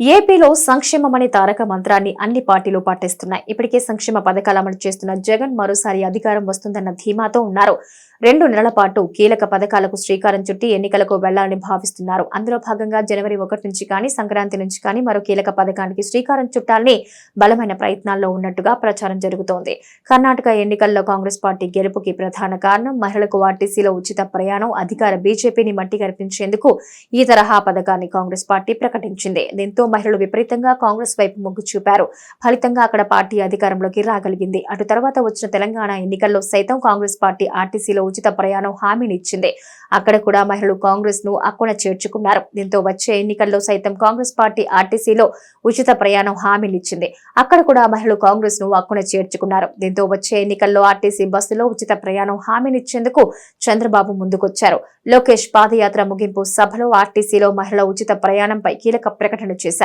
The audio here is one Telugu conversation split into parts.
ఏపీలో సంక్షేమం అనే తారక మంత్రాన్ని అన్ని పార్టీలు పాటిస్తున్నాయి. ఇప్పటికే సంక్షేమ పథకాలు అమలు చేస్తున్న జగన్ మరోసారి అధికారం వస్తుందన్న ధీమాతో ఉన్నారు. రెండు నెలల పాటు కీలక పథకాలకు శ్రీకారం చుట్టి ఎన్నికలకు వెళ్ళాలని భావిస్తున్నారు. అందులో భాగంగా జనవరి ఒకటి నుంచి కానీ సంక్రాంతి నుంచి కానీ మరో కీలక పథకానికి శ్రీకారం చుట్టాలని బలమైన ప్రయత్నాల్లో ఉన్నట్టుగా ప్రచారం జరుగుతోంది. కర్ణాటక ఎన్నికల్లో కాంగ్రెస్ పార్టీ గెలుపుకి ప్రధాన కారణం మహిళలకు ఆర్టీసీలో ఉచిత ప్రయాణం అధికార బీజేపీని మట్టి కనిపించేందుకు ఈ తరహా పథకాన్ని కాంగ్రెస్ పార్టీ ప్రకటించింది. దీంతో మహిళలు విపరీతంగా కాంగ్రెస్ వైపు మొగ్గు చూపారు. ఫలితంగా అక్కడ పార్టీ అధికారంలోకి రాగలిగింది. అటు తర్వాత వచ్చిన తెలంగాణ ఎన్నికల్లో సైతం కాంగ్రెస్ పార్టీ ఆర్టీసీలో ఉచిత ప్రయాణం హామీని ఇచ్చింది. అక్కడ కూడా మహిళలు కాంగ్రెస్ను అక్కున చేర్చుకున్నారు. దీంతో వచ్చే ఎన్నికల్లో సైతం కాంగ్రెస్ పార్టీ ఆర్టీసీలో ఉచిత ప్రయాణం హామీనిచ్చింది అక్కడ కూడా మహిళలు కాంగ్రెస్ను అక్కున చేర్చుకున్నారు. దీంతో వచ్చే ఎన్నికల్లో ఆర్టీసీ బస్సులో ఉచిత ప్రయాణం హామీనిచ్చేందుకు చంద్రబాబు ముందుకొచ్చారు. లోకేష్ పాదయాత్ర ముగింపు సభలో ఆర్టీసీలో మహిళ ఉచిత ప్రయాణంపై కీలక ప్రకటన చేశారు.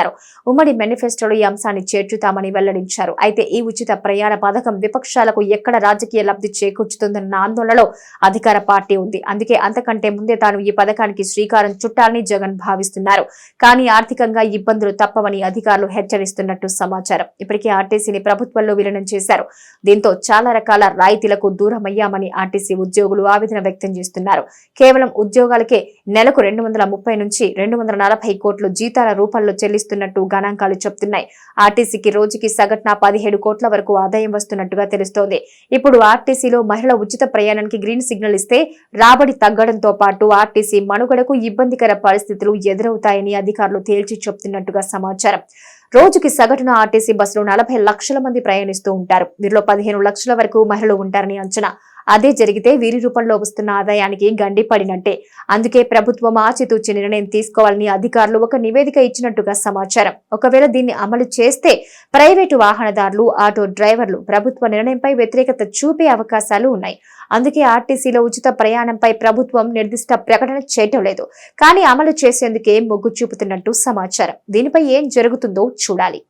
ఉమ్మడి మేనిఫెస్టోలో ఈ అంశాన్ని చేర్చుతామని వెల్లడించారు. అయితే ఈ ఉచిత ప్రయాణ పథకం విపక్షాలకు ఎక్కడ రాజకీయ లబ్ధి చేకూర్చుతుందన్న ఆందోళనలో అధికార పార్టీ ఉంది. అందుకే అంతకంటే ముందే తాను ఈ పథకానికి శ్రీకారం చుట్టాలని జగన్ భావిస్తున్నారు. కానీ ఆర్థికంగా ఇబ్బందులు తప్పవని అధికారులు హెచ్చరిస్తున్నట్టు సమాచారం. ఇప్పటికే ఆర్టీసీని ప్రభుత్వంలో విలీనం చేశారు. దీంతో చాలా రకాల రాయితీలకు దూరమయ్యామని ఆర్టీసీ ఉద్యోగులు ఆవేదన వ్యక్తం చేస్తున్నారు. కేవలం ఉద్యోగాలకే నెలకు రెండు వందల ముప్పై నుంచి రెండు వందల నలభై కోట్లు జీతాల రూపంలో చెల్లిస్తున్నట్టు గణాంకాలు చెప్తున్నాయి. ఆర్టీసీకి రోజుకి సగటున పదిహేడు కోట్ల వరకు ఆదాయం వస్తున్నట్టుగా తెలుస్తోంది. ఇప్పుడు ఆర్టీసీలో మహిళ ఉచిత ప్రయాణానికి గ్రీన్ సిగ్నల్ ఇస్తే రాబడి తగ్గడంతో పాటు ఆర్టీసీ మనుగడకు ఇబ్బందికర పరిస్థితులు ఎదురవుతాయని అధికారులు తేల్చి చెప్తున్నట్టుగా సమాచారం. రోజుకి సగటున ఆర్టీసీ బస్సులో నలభై లక్షల మంది ప్రయాణిస్తూ ఉంటారు. వీరిలో పదిహేను లక్షల వరకు మహిళలు ఉంటారని అంచనా. అదే జరిగితే వీరి రూపంలో వస్తున్న ఆదాయానికి గండి పడినట్టే. అందుకే ప్రభుత్వం ఆచితూచి నిర్ణయం తీసుకోవాలని అధికారులు ఒక నివేదిక ఇచ్చినట్టుగా సమాచారం. ఒకవేళ దీన్ని అమలు చేస్తే ప్రైవేటు వాహనదారులు ఆటో డ్రైవర్లు ప్రభుత్వ నిర్ణయంపై వ్యతిరేకత చూపే అవకాశాలు ఉన్నాయి. అందుకే ఆర్టీసీలో ఉచిత ప్రయాణంపై ప్రభుత్వం నిర్దిష్ట ప్రకటన చేయటం లేదు. కానీ అమలు చేసేందుకే మొగ్గు చూపుతున్నట్టు సమాచారం. దీనిపై ఏం జరుగుతుందో చూడాలి.